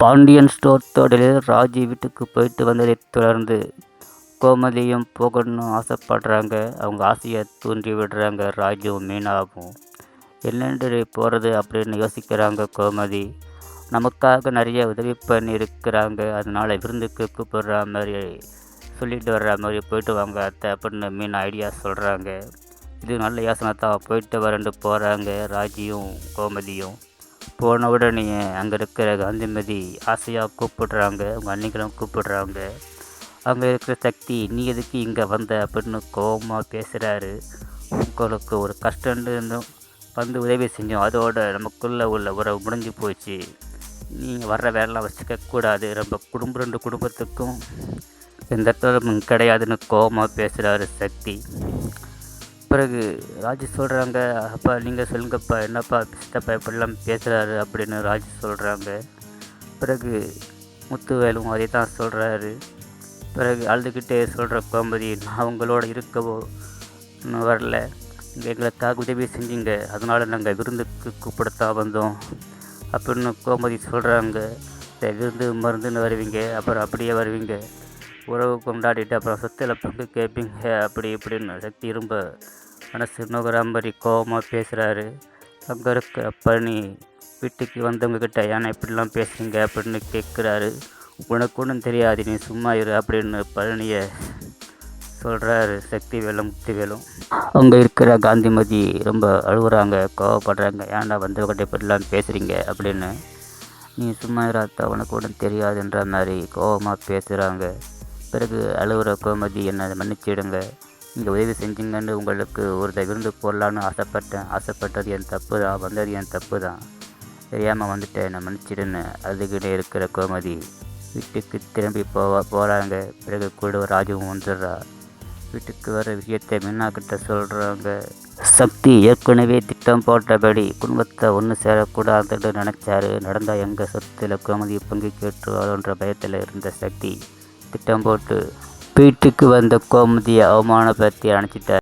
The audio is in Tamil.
பாண்டியன் ஸ்டோர் தொடரில் ராஜி வீட்டுக்கு போயிட்டு வந்ததை தொடர்ந்து கோமதியும் போகணும்னு ஆசைப்படுறாங்க. அவங்க ஆசையை தூண்டி விடுறாங்க. ராஜுவும் மீனாவும். என்னென்று போகிறது அப்படின்னு யோசிக்கிறாங்க கோமதி. நமக்காக நிறைய உதவி பண்ணியிருக்கிறாங்க. அதனால் விருந்துக்கு கூப்பிடுற மாதிரி சொல்லிட்டு வர்ற மாதிரி போயிட்டு வாங்க அத்தை அப்படின்னு மீன் ஐடியா சொல்கிறாங்க இது நல்ல யோசனை தான் போயிட்டு வரேன்ட்டு போகிறாங்க ராஜியும் கோமதியும். போன உடனே அங்கே இருக்கிற காந்திமதி ஆசையாக கூப்பிடுறாங்க அவங்க அன்னிகளும் கூப்பிடுறாங்க. அங்கே இருக்கிற சக்தி நீ எதுக்கு இங்கே வந்த? அப்படின்னு கோபமாக பேசுகிறாரு உங்களுக்கு ஒரு கஷ்டம்னு இருந்தும் வந்து உதவி செஞ்சோம். அதோட நமக்குள்ளே உள்ள உறவு முடிஞ்சு போச்சு. நீங்கள் வர்ற வேலைலாம் வச்சுக்க கூடாது. குடும்பம் ரெண்டு குடும்பத்துக்கும் எந்த தொடர்பும் கிடையாதுன்னு கோபமாக பேசுகிறாரு சக்தி. பிறகு ராஜு சொல்கிறாங்க அப்பா நீங்கள் சொல்லுங்கப்பா என்னப்பா சித்தப்பா இப்படிலாம் பேசுகிறாரு அப்படின்னு ராஜு சொல்கிறாங்க பிறகு முத்துவேலும் அதே தான் சொல்கிறாரு பிறகு அழுதுகிட்டே சொல்கிற கோமதி நான் உங்களோட இருக்கவோ வரல. நீங்கள் எங்களுக்காக உதவி செஞ்சீங்க. அதனால் நாங்கள் விருந்துக்கு கூப்பிடத்தான் வந்தோம். அப்படின்னு கோமதி சொல்கிறாங்க விருந்து மருந்துன்னு வருவீங்க அப்புறம் அப்படியே வருவீங்க. உறவு கொண்டாடிட்டு அப்புறம் சொத்தில் பங்கு கேட்பீங்க அப்படி இப்படின்னு சக்தி ரொம்ப மனசு நோகிற மாதிரி கோபமாக பேசுகிறாரு அங்கே இருக்கிற பழனி வீட்டுக்கு வந்தவங்கக்கிட்ட ஏன்னா இப்படிலாம் பேசுறீங்க? அப்படின்னு கேட்குறாரு உனக்கு ஒன்றும் தெரியாது நீ சும்மா இரு அப்படின்னு பழனியை சொல்கிறாரு சக்தி வேலும் முக்தி வேலும். அங்கே இருக்கிற காந்திமதி ரொம்ப அழுகுறாங்க கோவப்படுறாங்க. ஏன்டா வந்தவங்கிட்ட இப்படிலாம் பேசுகிறீங்க அப்படின்னு. நீ சும்மா இராத்தா உனக்கு ஒன்றும் தெரியாதுன்ற மாதிரி கோபமாக பேசுகிறாங்க பிறகு அழுகுற கோமதி என்னை மன்னிச்சிடுங்க. நீங்கள் உதவி செஞ்சீங்கன்னு உங்களுக்கு ஒரு விருந்து போடலான்னு ஆசைப்பட்டேன். ஆசைப்பட்டது என் தப்பு தான் வந்தது என் தப்பு தான் தெரியாமல் வந்துட்டேன். என்னை மன்னிச்சிடுன்னு அழுதுகிட்டே இருக்கிற கோமதி. வீட்டுக்கு திரும்பி போவா போகிறாங்க பிறகு கூட ராஜுவும் வந்துடுறா. வீட்டுக்கு வர விஷயத்தை மீனா சொல்கிறாங்க சக்தி ஏற்கனவே திட்டம் போட்டபடி குடும்பத்தை ஒன்று சேரக்கூடாதுன்னு நினச்சாரு. நடந்தால் எங்கள் சொத்தில் கோமதி பங்கு கேட்டுவாரோன்ற பயத்தில் இருந்த சக்தி திட்டம் போட்டு வீட்டுக்கு வந்த கோமதியை அவமானப்படுத்தி அணைச்சிட்டார்.